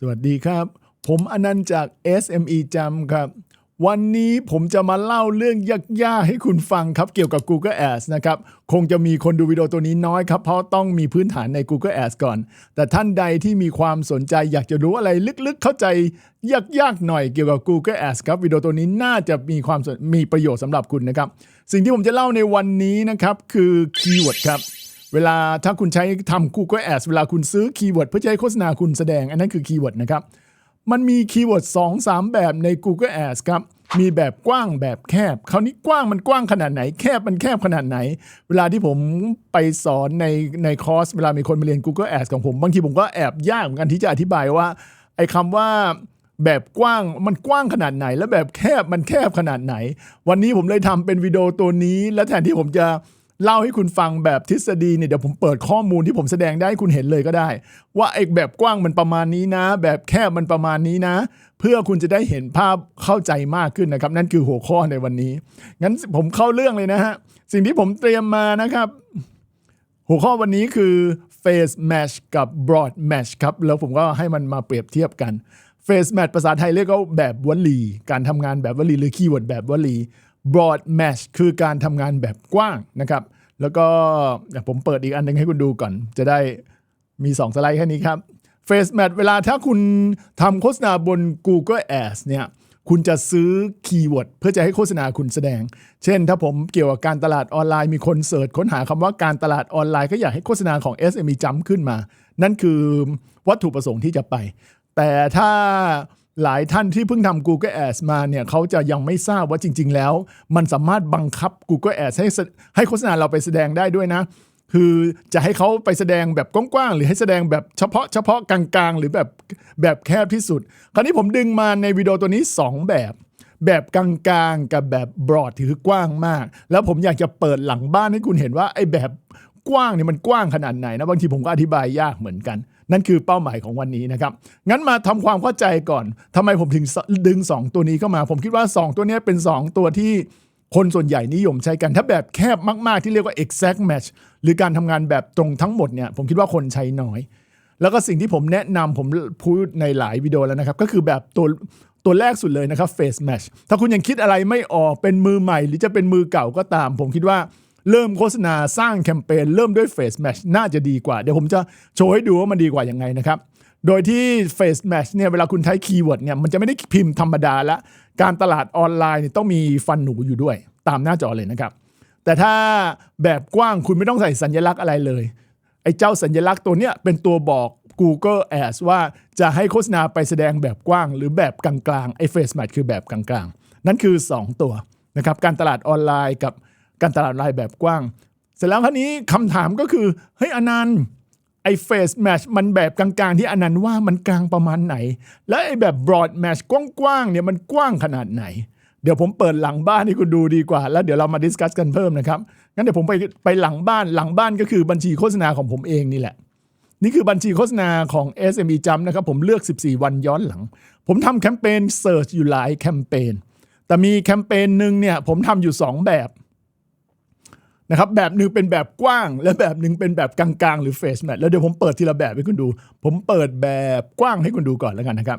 สวัสดีครับ ผมอนันต์จาก SME จำครับ วันนี้ผมจะมาเล่าเรื่องยากๆให้คุณฟังครับเกี่ยวกับ Google Ads นะครับ คงจะมีคนดูวิดีโอตัวนี้น้อยครับ เพราะต้องมีพื้นฐานใน Google Ads ก่อน แต่ท่านใดที่มีความสนใจอยากจะรู้อะไรลึกๆ เข้าใจยากๆหน่อยเกี่ยวกับ Google Ads ครับวิดีโอตัวนี้น่าจะมีความมีประโยชน์สำหรับคุณนะครับ สิ่งที่ผมจะเล่าในวันนี้นะครับคือคีย์เวิร์ดครับ เวลาถ้าคุณใช้ทำ Google Ads เวลาคุณซื้อคีย์เวิร์ดเพื่อจะให้โฆษณาคุณแสดง อันนั้นคือคีย์เวิร์ดนะครับ มันมีคีย์เวิร์ด2 3แบบใน Google Ads ครับ มีแบบกว้างแบบแคบ คราวนี้กว้างมันกว้างขนาดไหน แคบมันแคบขนาดไหน เวลาที่ผมไปสอนในในคอร์ส เวลามีคนมาเรียน Google Ads ของผม บางทีผมก็แอบยากเหมือนกันที่จะอธิบายว่าไอ้คำว่าแบบกว้างมันกว้างขนาดไหน และแบบแคบมันแคบขนาดไหน วันนี้ผมเลยทำเป็นวิดีโอตัวนี้ และแทนที่ผมจะ เล่าให้คุณฟังแบบทฤษฎีเนี่ยเดี๋ยวผมเปิดข้อมูลที่ผมแสดงได้ให้คุณเห็นเลยก็ได้ ว่าไอ้แบบกว้างมันประมาณนี้นะ แบบแคบมันประมาณนี้นะ เพื่อคุณจะได้เห็นภาพเข้าใจมากขึ้นนะครับ นั่นคือหัวข้อในวันนี้งั้นผมเข้าเรื่องเลยนะฮะสิ่งที่ผมเตรียมมานะครับ หัวข้อวันนี้คือ face match กับ broad match ครับแล้วผมก็ให้มันมาเปรียบเทียบกัน face match ภาษาไทยเรียกว่าแบบวลีการทำงานแบบวลีหรือคีย์เวิร์ดแบบวลี broad match คือการทำงานแบบกว้างนะครับ แล้วก็เดี๋ยวผมเปิดอีกอันหนึงให้คุณดูก่อน จะได้มี 2 สไลด์แค่นี้ครับ face match เวลาถ้าคุณทำโฆษณาบน Google Ads เนี่ยคุณจะซื้อคีย์เวิร์ดเพื่อจะให้โฆษณาคุณแสดง เช่น ถ้าผมเกี่ยวกับการตลาดออนไลน์มีคนเสิร์ชค้นหาคำว่าการตลาดออนไลน์ก็อยากให้โฆษณาของ SME จำขึ้นมา นั่นคือวัตถุประสงค์ที่จะไป แต่ถ้า หลายท่านที่เพิ่งทำ Google Ads มาเนี่ยเขาจะยังไม่ทราบว่าจริง ๆ แล้ว มันสามารถบังคับ Google Ads ให้ให้โฆษณาเราไปแสดงได้ด้วยนะ คือจะให้เขาไปแสดงแบบกว้างๆหรือให้แสดงแบบเฉพาะเฉพาะกลางๆ หรือแบบแบบแคบที่สุด คราวนี้ผมดึงมาในวิดีโอตัวนี้ 2 แบบแบบกลางๆ กับแบบบรอดถือกว้างมาก แล้วผมอยากจะเปิดหลังบ้านให้คุณเห็นว่าไอ้แบบกว้างเนี่ยมันกว้างขนาดไหนนะบางทีผมก็อธิบายยากเหมือนกัน นั่นคือเป้าหมายของวันนี้นะครับ งั้นมาทำความเข้าใจก่อนทำไมผมถึงดึง 2 ตัวนี้เข้ามา ผมคิดว่า 2 ตัวนี้เป็น 2 ตัวที่คนส่วนใหญ่นิยมใช้กัน ถ้าแบบแคบมากๆที่เรียกว่า exact match หรือการทำงานแบบตรงทั้งหมดเนี่ยผมคิดว่าคนใช้น้อย แล้วก็สิ่งที่ผมแนะนำผมพูดในหลายวิดีโอแล้วนะครับ ก็คือแบบตัวตัวแรกสุดเลยนะครับ face match ถ้าคุณยังคิดอะไรไม่ออกเป็นมือใหม่ หรือจะเป็นมือเก่าก็ตาม ผมคิดว่า เริ่มโฆษณาสร้างแคมเปญเริ่มด้วย face match น่าจะดีกว่า เดี๋ยวผมจะโชว์ให้ดูว่ามันดีกว่ายังไงนะครับ โดยที่ face match เนี่ยเวลาคุณใช้คีย์เวิร์ดเนี่ยมันจะไม่ได้พิมพ์ธรรมดาละ การตลาดออนไลน์เนี่ยต้องมีฟันหนูอยู่ด้วย ตามหน้าจอเลยนะครับ แต่ถ้าแบบกว้างคุณไม่ต้องใส่สัญลักษณ์อะไรเลยไอ้เจ้าสัญลักษณ์ตัวเนี้ยเป็นตัวบอก Google Ads ว่าจะให้โฆษณาไปแสดงแบบกว้าง หรือแบบกลางๆไอ้ Face Match คือแบบกลางๆ นั่นคือ 2 ตัวนะครับการตลาดออนไลน์กับ การตลาดออนไลน์แบบกว้าง เสร็จแล้วคราวนี้คำถามก็คือ เฮ้ยอนันต์ไอ้ Face Match มันแบบกลางๆ ที่อนันต์ว่ามันกลางประมาณไหน และไอ้แบบ Broad Match กว้างๆเนี่ยมันกว้างขนาดไหน เดี๋ยวผมเปิดหลังบ้านให้คุณดูดีกว่า แล้วเดี๋ยวเรามาดิสคัสกันเพิ่มนะครับงั้นเดี๋ยวผมไปไปหลังบ้านหลังบ้านก็คือบัญชีโฆษณาของผมเองนี่แหละนี่คือบัญชีโฆษณาของ SME จำนะครับ ผมเลือก 14 วันย้อนหลัง ผมทำแคมเปญเ e ิร์ชอยู่หลายแคมเปญแต่มีแคมเปญหนึ่งเนี่ยผมทำอยู่ 2 แบบ นะครับแบบหนึ่งเป็นแบบกว้าง และแบบหนึ่งเป็นแบบกลางๆ หรือเฟสแมทแล้วเดี๋ยวผมเปิดทีละแบบให้คุณดู ผมเปิดแบบกว้างให้คุณดูก่อนแล้วกันนะครับ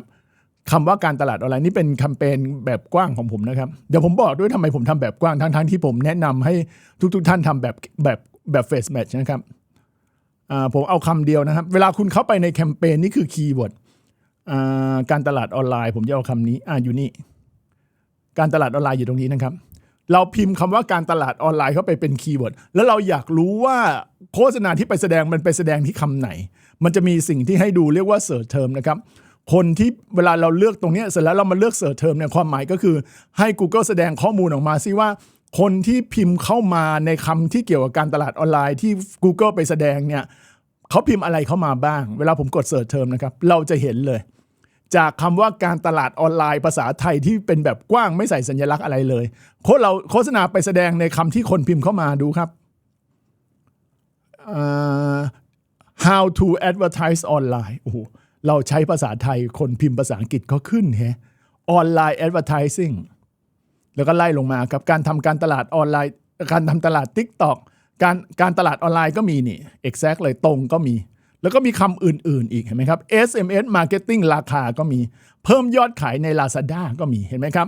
คำว่าการตลาดออนไลน์นี่เป็นแคมเปญแบบกว้างของผมนะครับเดี๋ยวผมบอกด้วยทำไมผมทำแบบกว้างทั้งๆที่ผมแนะนำให้ทุก ๆ ท่านทำแบบแบบแบบเฟสแมทนะครับผมเอาคำเดียวนะครับ เวลาคุณเข้าไปในแคมเปญนี่คือคีย์เวิร์ดการตลาดออนไลน์ ผมจะเอาคำนี้อ่าอยู่นี่ การตลาดออนไลน์อยู่ตรงนี้นะครับ เราพิมพ์คำว่าการตลาดออนไลน์เข้าไปเป็นคีย์เวิร์ดแล้วเราอยากรู้ว่าโฆษณาที่ไปแสดงมันไปแสดงที่คำไหน มันจะมีสิ่งที่ให้ดูเรียกว่าเสิร์ชเทอมนะครับคนที่เวลาเราเลือกตรงนี้เสร็จแล้วเรามาเลือกเสิร์ชเทอมเนี่ยความหมายก็คือให้ Google แสดงข้อมูลออกมาซิว่า คนที่พิมพ์เข้ามาในคำที่เกี่ยวกับการตลาดออนไลน์ที่ Google ไปแสดงเนี่ยเขาพิมพ์อะไรเข้ามาบ้าง เวลาผมกดเสิร์ชเทอมนะครับเราจะเห็นเลย จากคำว่าการตลาดออนไลน์ภาษาไทยที่เป็นแบบกว้างไม่ใส่สัญลักษณ์อะไรเลยโค้ดเราโฆษณาไปแสดงในคำที่คนพิมพ์เข้ามาดูครับอ่า how to advertise online โอ้โหเราใช้ภาษาไทยคนพิมพ์ภาษาอังกฤษก็ขึ้นแฮะ online advertising แล้วก็ไล่ลงมากับการทำการตลาดออนไลน์ การทำตลาด TikTok การการตลาดออนไลน์ก็มีนี่ exact เลยตรงก็มี แล้วก็มีคำอื่นๆอีกเห็นไหมครับ SMS marketing ราคาก็มีเพิ่มยอดขายใน Lazada ก็มีเห็นไหมครับ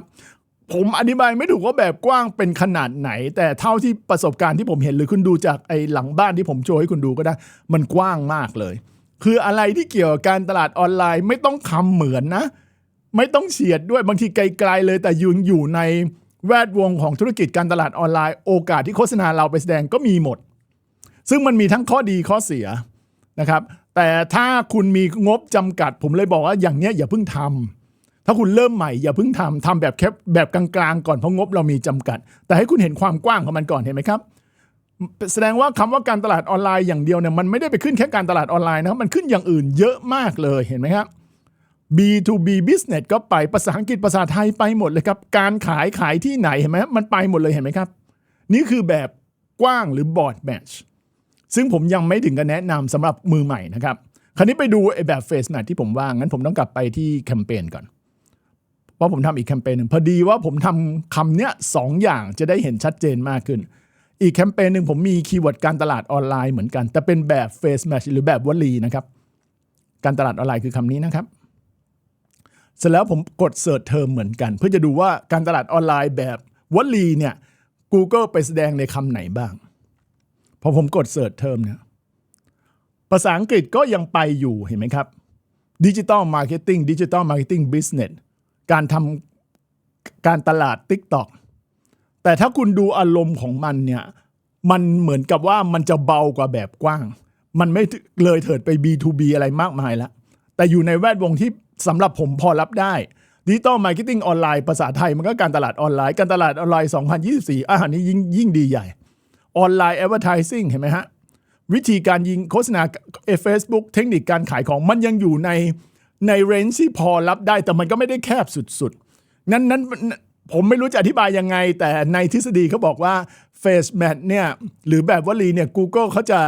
ผมอธิบายไม่ถูกว่าแบบกว้างเป็นขนาดไหน แต่เท่าที่ประสบการณ์ที่ผมเห็นหรือคุณดูจากไอ้หลังบ้านที่ผมโชว์ให้คุณดูก็ได้ มันกว้างมากเลย คืออะไรที่เกี่ยวกับการตลาดออนไลน์ไม่ต้องคำเหมือนนะ ไม่ต้องเฉียดด้วยบางทีไกลๆเลย แต่ยืนอยู่ในแวดวงของธุรกิจการตลาดออนไลน์ โอกาสที่โฆษณาเราไปแสดงก็มีหมด ซึ่งมันมีทั้งข้อดีข้อเสีย นะครับแต่ถ้าคุณมีงบจำกัด ผมเลยบอกว่าอย่างเนี้ยอย่าเพิ่งทำถ้าคุณเริ่มใหม่อย่าเพิ่งทำทำแบบแคบแบบกลางๆก่อนเพราะงบเรามีจำกัด แต่ให้คุณเห็นความกว้างของมันก่อนเห็นไหมครับ แสดงว่าคำว่าการตลาดออนไลน์อย่างเดียวเนี่ยมันไม่ได้ไปขึ้นแค่การตลาดออนไลน์นะครับมันขึ้นอย่างอื่นเยอะมากเลยเห็นไหมครับ B2B business ก็ไปภาษาอังกฤษภาษาไทยไปหมดเลยครับ การขายขายที่ไหนเห็นไหมมันไปหมดเลยเห็นไหมครับ นี่คือแบบกว้างหรือบอร์ดแมทช์ ซึ่งผมยังไม่ถึงกับแนะนำสำหรับมือใหม่นะครับ คราวนี้ไปดูไอ้แบบเฟสแมทที่ผมว่างั้นผมต้องกลับไปที่แคมเปญก่อนเพราะผมทำอีกแคมเปญหนึ่งพอดีว่าผมทำคำเนี้ยสองอย่างจะได้เห็นชัดเจนมากขึ้น อีกแคมเปญหนึ่งผมมีคีย์เวิร์ดการตลาดออนไลน์เหมือนกัน แต่เป็นแบบเฟสแมทหรือแบบวลีนะครับ การตลาดออนไลน์คือคำนี้นะครับเสร็จแล้วผมกดเสิร์ชเทอมเหมือนกัน เพื่อจะดูว่าการตลาดออนไลน์แบบวลีเนี่ย Google ไปแสดงในคำไหนบ้าง พอผมกดเสิร์ชเทอมเนี่ยภาษาอังกฤษก็ยังไปอยู่เห็นไหมครับดิจิตอลมาร์เก็ตติ้งดิจิตอลมาร์เก็ตติ้งบิสเนสการทำการตลาด TikTok แต่ถ้าคุณดูอารมณ์ของมันเนี่ยมันเหมือนกับว่ามันจะเบากว่าแบบกว้าง มันไม่เลยเถิดไป B2B อะไรมากมายแล้วแต่อยู่ในแวดวงที่สำหรับผมพอรับได้ดิจิตอลมาร์เก็ตติ้งออนไลน์ภาษาไทยมันก็การตลาดออนไลน์ การตลาดออนไลน์ 2024อาหารนี้ยิ่งยิ่งดีใหญ่ ออนไลน์แอดเวอร์ทิซิ่งเห็นไหมฮะ วิธีการยิงโฆษณาเฟซบุ๊กเทคนิคการขายของมันยังอยู่ในในเรนจ์ที่พอรับได้แต่มันก็ไม่ได้แคบสุดๆ นั้นนั้นผมไม่รู้จะอธิบายยังไง แต่ในทฤษฎีเขาบอกว่า Face Match เนี่ยหรือแบบวลีเนี่ย Google เขาจะ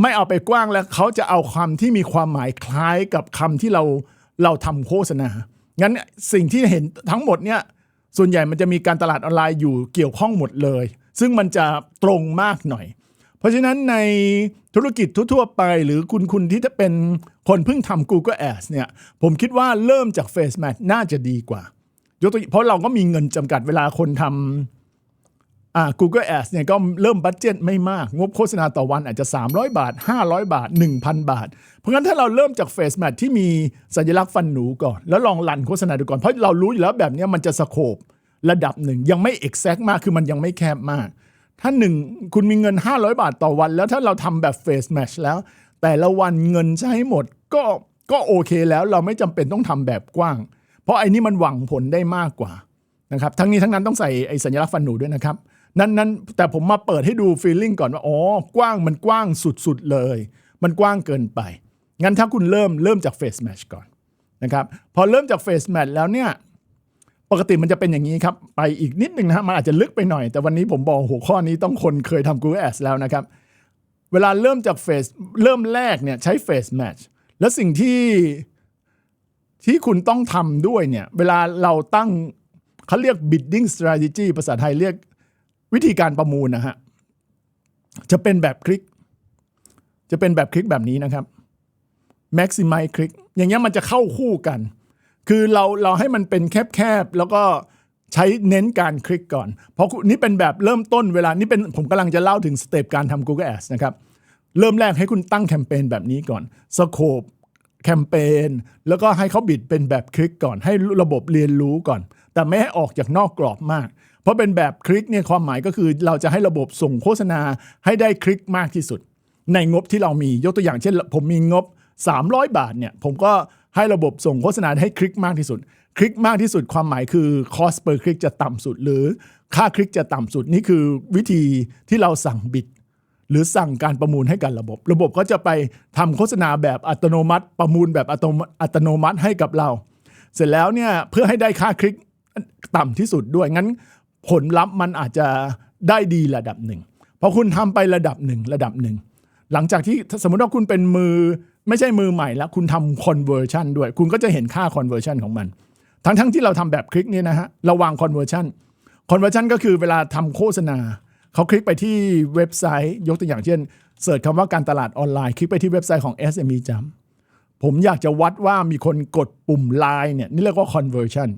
ไม่เอาไปกว้างแล้วเขาจะเอาคำที่มีความหมายคล้ายกับคำที่เราเราทำโฆษณา งั้นสิ่งที่เห็นทั้งหมดเนี่ยส่วนใหญ่มันจะมีการตลาดออนไลน์อยู่เกี่ยวข้องหมดเลย ซึ่งมันจะตรงมากหน่อย เพราะฉะนั้นในธุรกิจทั่ว ๆ ไปหรือคุณคุณที่จะเป็นคนเพิ่งทำ Google Ads เนี่ยผมคิดว่าเริ่มจาก Face Match น่าจะดีกว่ายกตัวเพราะเราก็มีเงินจำกัดเวลาคนทำอ่า Google Ads เนี่ยก็เริ่มบัตเจ็ตไม่มาก งบโฆษณาต่อวันอาจจะ 300 บาท 500 บาท 1,000 บาท เพราะงั้นถ้าเราเริ่มจาก Face Match ที่มีสัญลักษณ์ฟันหนูก่อน แล้วลองรันโฆษณาดูก่อน เพราะเรารู้อยู่แล้วแบบนี้มันจะสโคบ ระดับหนึ่ง ยังไม่ exact มากคือมันยังไม่แคบมาก ถ้าหนึ่งคุณมีเงิน 500 บาทต่อวัน แล้วถ้าเราทำแบบ Face Match แล้ว แต่ละวันเงินใช้หมดก็ก็โอเคแล้วเราไม่จำเป็นต้องทำแบบกว้าง เพราะไอ้นี่มันหวังผลได้มากกว่านะครับทั้งนี้ทั้งนั้นต้องใส่ไอ้สัญลักษณ์ฟันหนูด้วยนะครับนั้นนั้นแต่ผมมาเปิดให้ดูฟีลลิ่งก่อนว่าอ๋อกว้างมันกว้างสุดๆเลย มันกว้างเกินไป งั้นถ้าคุณเริ่มเริ่มจากเฟสแมชก่อนนะครับพอเริ่มจากเฟสแมชแล้วเนี่ย ปกติมันจะเป็นอย่างนี้ครับ ไปอีกนิดนึงนะฮะมันอาจจะลึกไปหน่อย แต่วันนี้ผมบอกหัวข้อนี้ต้องคนเคยทำ Google Ads แล้วนะครับ เวลาเริ่มจากเฟสเริ่มแรกเนี่ยใช้เฟสแมชแล้วสิ่งที่ที่คุณต้องทำด้วยเนี่ย เวลาเราตั้งเขาเรียก bidding strategy ภาษาไทยเรียกวิธีการประมูลนะฮะ จะเป็นแบบคลิก จะเป็นแบบคลิกแบบนี้นะครับ maximize คลิกอย่างเงี้ยมันจะเข้าคู่กัน คือเราเราให้มันเป็นแคบๆแล้วก็ใช้เน้นการคลิกก่อน เพราะนี่เป็นแบบเริ่มต้นเวลานี่เป็นผมกำลังจะเล่าถึงสเต็ปการทำ Google Ads นะครับ เริ่มแรกให้คุณตั้งแคมเปญแบบนี้ก่อนสโคปแคมเปญแล้วก็ให้เขาบิดเป็นแบบคลิกก่อน ให้ระบบเรียนรู้ก่อน แต่ไม่ให้ออกจากนอกกรอบมาก เพราะเป็นแบบคลิกเนี่ยความหมายก็คือเราจะให้ระบบส่งโฆษณาให้ได้คลิกมากที่สุด ในงบที่เรามียกตัวอย่างเช่น ผมมีงบ 300 บาทเนี่ยผมก็ ให้ระบบส่งโฆษณาให้คลิกมากที่สุด คลิกมากที่สุดความหมายคือ cost per click จะต่ำสุด หรือค่าคลิกจะต่ำสุดนี่คือวิธีที่เราสั่งบิด หรือสั่งการประมูลให้กับระบบ ระบบก็จะไปทำโฆษณาแบบอัตโนมัติ ประมูลแบบอัตโนมัติให้กับเรา เสร็จแล้วเนี่ยเพื่อให้ได้ค่าคลิกต่ำที่สุดด้วยงั้นผลลัพธ์มันอาจจะได้ดีระดับหนึ่งพอคุณทำไประดับหนึ่งระดับหนึ่งหลังจากที่สมมติว่าคุณเป็นมือ ไม่ใช่มือใหม่แล้ว คุณทำ conversion ด้วย คุณก็จะเห็นค่า conversion ของมัน ทั้งทั้งที่เราทำแบบคลิกนี่นะฮะเราวาง conversion conversion ก็คือเวลาทำโฆษณา เขาคลิกไปที่เว็บไซต์ ยกตัวอย่างเช่นเสิร์ชคำว่าการตลาดออนไลน์คลิกไปที่เว็บไซต์ของ SME จำผมอยากจะวัดว่ามีคนกดปุ่มไลน์เนี่ยนี่เรียกว่า conversion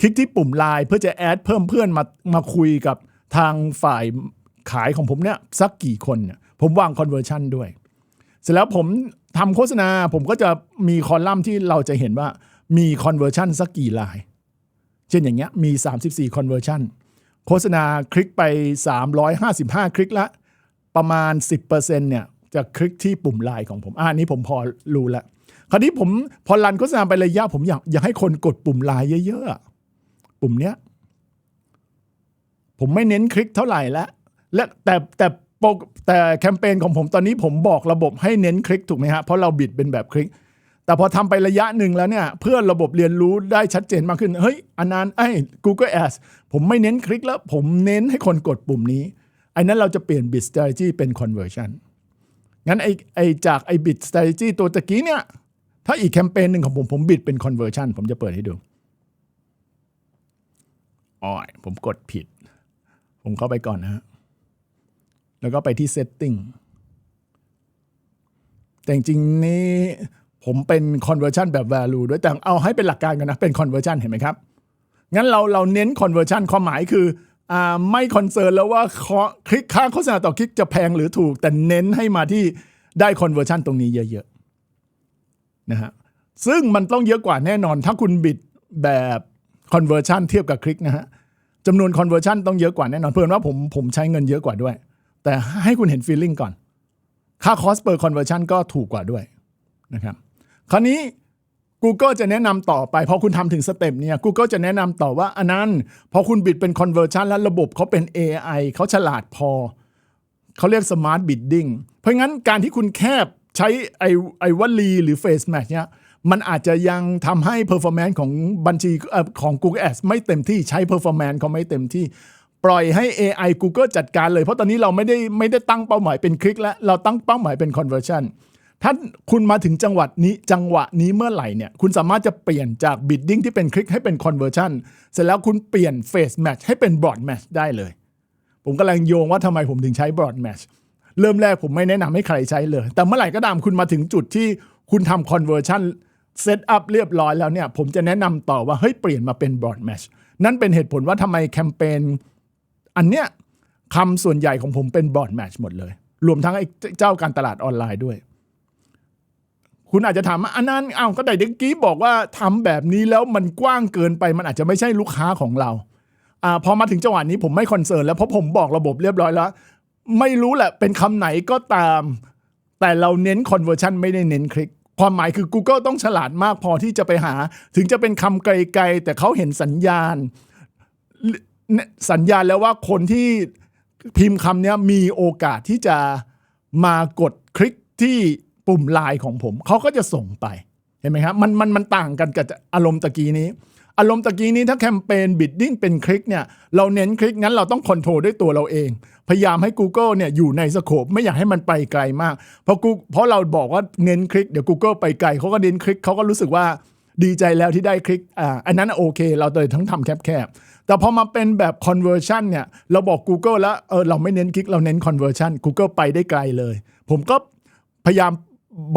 คลิกที่ปุ่มไลน์เพื่อจะแอดเพิ่มเพื่อนมามาคุยกับทางฝ่ายขายของผมเนี่ยสักกี่คนเนี่ยผมวาง conversion ด้วย เสร็จแล้วผม ทำโฆษณาผมก็จะมีคอลัมน์ที่เราจะเห็นว่ามี conversion สักกี่ลาย เช่นอย่างเงี้ยมี 34 conversion โฆษณาคลิกไป 355 คลิกละ ประมาณ 10%เนี่ยจะคลิกที่ปุ่มไลน์ของผมอะอันนี้ผมพอรู้ล้วคราวนี้ผมพอรันโฆษณาไประยะ ผมอยากอยากให้คนกดปุ่มไลน์เยอะๆ ปุ่มเนี้ย ผมไม่เน้นคลิกเท่าไหร่แล้วและแต่แต่ แต่แคมเปญของผมตอนนี้ผมบอกระบบให้เน้นคลิกถูกไหมฮะ เพราะเราบิดเป็นแบบคลิก แต่พอทำไประยะหนึ่งแล้วเนี่ย เพื่อระบบเรียนรู้ได้ชัดเจนมากขึ้น เฮ้ยอันนั้นไอ้ Google Ads ผมไม่เน้นคลิกแล้ว ผมเน้นให้คนกดปุ่มนี้ไอ้นั้นเราจะเปลี่ยน bid strategy เป็น conversion งั้นไอ้ไอ้จากไอ้ bid strategy ตัวตะกี้เนี่ย ถ้าอีกแคมเปญหนึ่งของผมผมบิดเป็น conversion ผมจะเปิดให้ดูอ๋อยผมกดผิด ผมเข้าไปก่อนนะฮะ แล้วก็ไปที่ setting แต่จริงๆนี่ผมเป็น conversion แบบ value ด้วยแต่เอาให้เป็นหลักการกันนะ เป็น conversion เห็นไหมครับ งั้นเราเราเน้น conversion ความหมายคืออ่าไม่คอนเซิร์นแล้วว่าคลิกค่าโฆษณาต่อคลิกจะแพงหรือถูก แต่เน้นให้มาที่ได้ conversion ตรงนี้เยอะๆนะฮะซึ่งมันต้องเยอะกว่าแน่นอน ถ้าคุณบิดแบบ conversion เทียบกับคลิกนะฮะจำนวน conversion ต้องเยอะกว่าแน่นอนเพื่อนว่าผมผมใช้เงินเยอะกว่าด้วย แต่ให้คุณเห็น feeling ก่อน ค่า cost per conversion ก็ถูกกว่าด้วยนะครับ คราวนี้ Google จะแนะนำต่อไป พอคุณทำถึงสเต็ปเนี่ย Google จะแนะนำต่อว่าอันนั้น พอคุณบิดเป็น conversion แล้วระบบเขาเป็น AI เขาฉลาดพอ เขาเรียก smart bidding เพราะงั้นการที่คุณแคบใช้ไอ้ไอ้วลีหรือ face match เนี่ยมันอาจจะยังทำให้ performance ของบัญชีของ Google Ads ไม่เต็มที่ใช้ performance เขาไม่เต็มที่ ปล่อยให้ AI Google จัดการเลย เพราะตอนนี้เราไม่ได้ไม่ได้ตั้งเป้าหมายเป็นคลิกแล้ว เราตั้งเป้าหมายเป็น conversion ถ้าคุณมาถึงจังหวัดนี้จังหวะนี้เมื่อไหร่เนี่ยคุณสามารถจะเปลี่ยนจาก bidding ที่เป็นคลิกให้เป็น conversion เสร็จแล้วคุณเปลี่ยน face match ให้เป็น broad match ได้เลย ผมกำลังโยงว่าทำไมผมถึงใช้ broad match เริ่มแรกผมไม่แนะนำให้ใครใช้เลย แต่เมื่อไหร่ก็ตามคุณมาถึงจุดที่คุณทำ conversion set up เรียบร้อยแล้วเนี่ยผมจะแนะนำต่อว่าเฮ้ยเปลี่ยนมาเป็น broad match นั่นเป็นเหตุผลว่าทำไมแคมเปญ อันเนี้ยคำส่วนใหญ่ของผมเป็น broad match หมดเลย รวมทั้งไอ้เจ้าการตลาดออนไลน์ด้วย คุณอาจจะถามว่าอันนั้นอ้าวก็ได้เด็กกี้บอกว่าทำแบบนี้แล้วมันกว้างเกินไปมันอาจจะไม่ใช่ลูกค้าของเราอ่าพอมาถึงจังหวะนี้ผมไม่คอนเซิร์นแล้วเพราะผมบอกระบบเรียบร้อยแล้ว ไม่รู้แหละเป็นคำไหนก็ตาม แต่เราเน้น conversion ไม่ได้เน้นคลิกความหมายคือ Google ต้องฉลาดมากพอที่จะไปหา ถึงจะเป็นคำไกลๆ แต่เขาเห็นสัญญาณ สัญญาณแล้วว่าคนที่พิมพ์คำนี้มีโอกาสที่จะมากดคลิกที่ปุ่มไลน์ของผม เขาก็จะส่งไป เห็นไหมครับ มันมันมันต่างกันกับอารมณ์ตะกี้นี้ อารมณ์ตะกี้นี้ถ้าแคมเปญบิดดิ้งเป็นคลิกเนี่ย เราเน้นคลิกงั้นเราต้องคอนโทรลด้วยตัวเราเอง พยายามให้ Google เนี่ยอยู่ในสโคปไม่อยากให้มันไปไกลมาก เพราะกูเพราะเราบอกว่าเน้นคลิกเดี๋ยว Google ไปไกลเขาก็เน้นคลิกเขาก็รู้สึกว่าดีใจแล้วที่ได้คลิก อ่า อันนั้นโอเค เราเลยทั้งทำแคบ แต่พอมาเป็นแบบ conversion เนี่ย เราบอก Google แล้วเออเราไม่เน้นคลิก เราเน้น conversion Google ไปได้ไกลเลย ผมก็พยายาม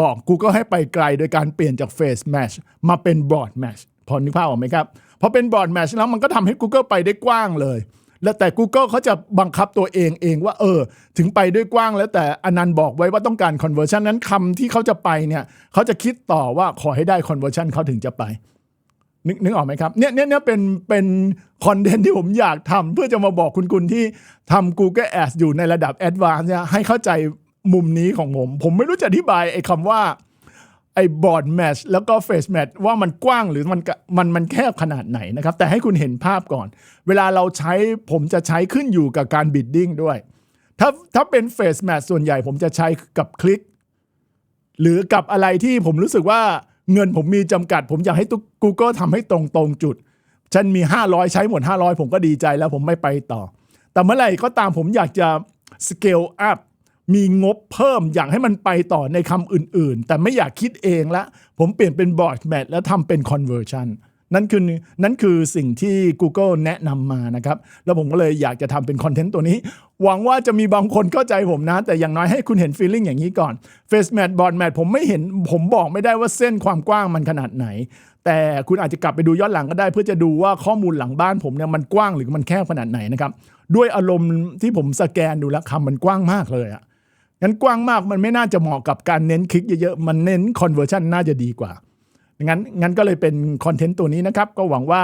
บอก Google ให้ไปไกล โดยการเปลี่ยนจาก face match มาเป็น broad match พอนึกภาพออกไหมครับพอเป็น broad match แล้วมันก็ทำให้ Google ไปได้กว้างเลยแล้วแต่ Google เขาจะบังคับตัวเองเองว่าเออ ถึงไปด้วยกว้างแล้วแต่อนันต์บอกไว้ว่าต้องการ conversion นั้นคำที่เขาจะไปเนี่ยเขาจะคิดต่อว่าขอให้ได้ conversion เขาถึงจะไป นึกนึกออกไหมครับเนี่ยเนี่ยเนี่ยเป็นเป็นคอนเทนต์ที่ผมอยากทำเพื่อจะมาบอกคุณกุลที่ทำ Google Ads อยู่ในระดับ Advanced เนี่ยให้เข้าใจมุมนี้ของผม ผมไม่รู้จะอธิบายไอ้คำว่าไอ้บอร์ดแมชแล้วก็เฟสแมชว่ามันกว้างหรือมันมันมันแคบขนาดไหนนะครับ แต่ให้คุณเห็นภาพก่อน เวลาเราใช้ผมจะใช้ขึ้นอยู่กับการบิดดิ้งด้วย ถ้าถ้าเป็นเฟสแมชส่วนใหญ่ผมจะใช้กับคลิก หรือกับอะไรที่ผมรู้สึกว่า เงินผมมีจำกัด ผมอยากให้ตุ๊ก Google ทำให้ตรงตรงจุด ฉันมี 500 ใช้หมด 500 ผมก็ดีใจแล้วผมไม่ไปต่อ แต่เมื่อไหร่ก็ตามผมอยากจะ scale up มีงบเพิ่มอยากให้มันไปต่อในคำอื่นๆ แต่ไม่อยากคิดเองละ ผมเปลี่ยนเป็นบอร์ดแมทแล้วทำเป็น conversion นั่น นั่นคือนั่นคือสิ่งที่ Google แนะนำมานะครับ แล้วผมก็เลยอยากจะทำเป็นคอนเทนต์ตัวนี้ หวังว่าจะมีบางคนเข้าใจผมนะ แต่อย่างน้อยให้คุณเห็น feeling อย่างนี้ก่อน Face Match Board Match ผมไม่เห็นผมบอกไม่ได้ว่าเส้นความกว้างมันขนาดไหน แต่คุณอาจจะกลับไปดูย้อนหลังก็ได้ เพื่อจะดูว่าข้อมูลหลังบ้านผมเนี่ยมันกว้างหรือมันแคบขนาดไหนนะครับด้วยอารมณ์ที่ผมสแกนดูแล้วคำมันกว้างมากเลยอะงั้นกว้างมากมันไม่น่าจะเหมาะกับการเน้นคลิกเยอะๆมันเน้น conversion น่าจะดีกว่า งั้นงั้นก็เลยเป็นคอนเทนต์ตัวนี้นะครับ ก็หวังว่า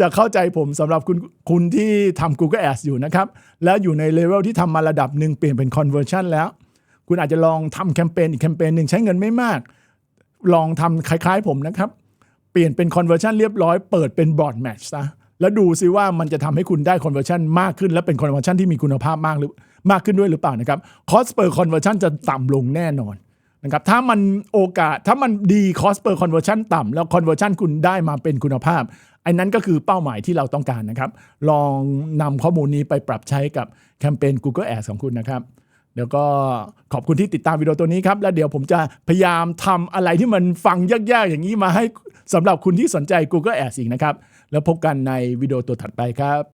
จะเข้าใจผมสำหรับคุณคุณที่ทำ Google Ads อยู่นะครับ แล้วอยู่ในเลเวลที่ทำมาระดับหนึ่งเปลี่ยนเป็น conversion แล้ว คุณอาจจะลองทำแคมเปญอีกแคมเปญหนึ่งใช้เงินไม่มาก ลองทำคล้ายๆผมนะครับ เปลี่ยนเป็น conversion เรียบร้อยเปิดเป็น broad match ซะแล้วดูซิว่ามันจะทำให้คุณได้ conversion มากขึ้น และเป็น conversion ที่มีคุณภาพมากหรือมากขึ้นด้วยหรือเปล่านะครับ cost per conversion จะต่ำลงแน่นอน นะครับถ้ามันโอกาสถ้ามันดี cost per conversion ต่ำแล้ว conversion คุณได้มาเป็นคุณภาพไอันนั้นก็คือเป้าหมายที่เราต้องการนะครับ ลองนำข้อมูลนี้ไปปรับใช้กับแคมเปญ Google Ads ของคุณนะครับเดี๋ยวก็ขอบคุณที่ติดตามวิดีโอตัวนี้ครับ แล้วเดี๋ยวผมจะพยายามทำอะไรที่มันฟังยากๆ อย่างนี้มาให้สำหรับคุณที่สนใจ Google Ads อีกนะครับ แล้วพบกันในวิดีโอตัวถัดไปครับ